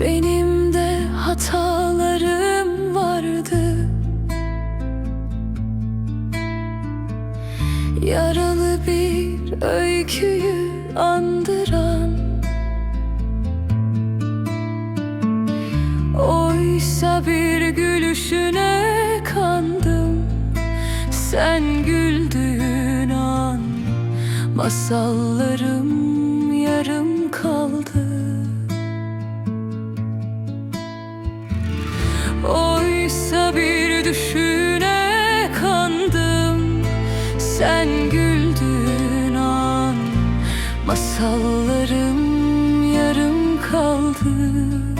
Benim de hatalarım vardı. Yaralı bir öyküyü andıran. Oysa bir gülüşüne kandım. Sen güldüğün an Masallarım yarım kaldı. Oysa bir düşüne kandım. Sen güldüğün an. Masallarım yarım kaldı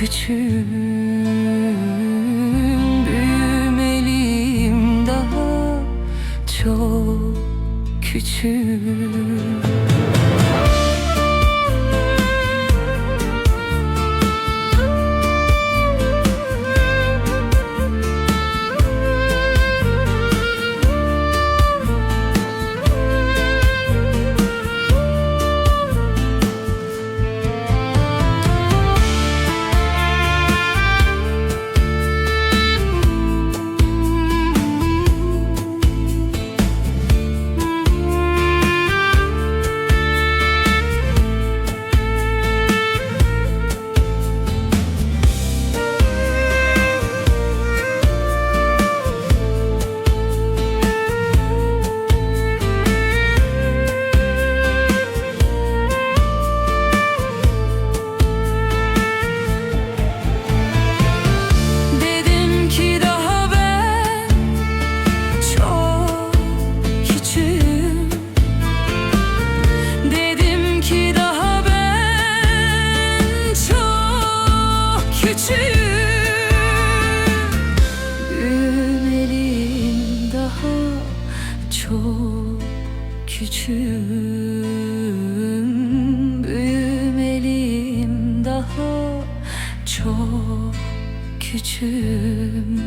küçüğüm Büyümeliyim daha çok küçüğüm çok küçüğüm. Büyümeliyim daha çok küçüğüm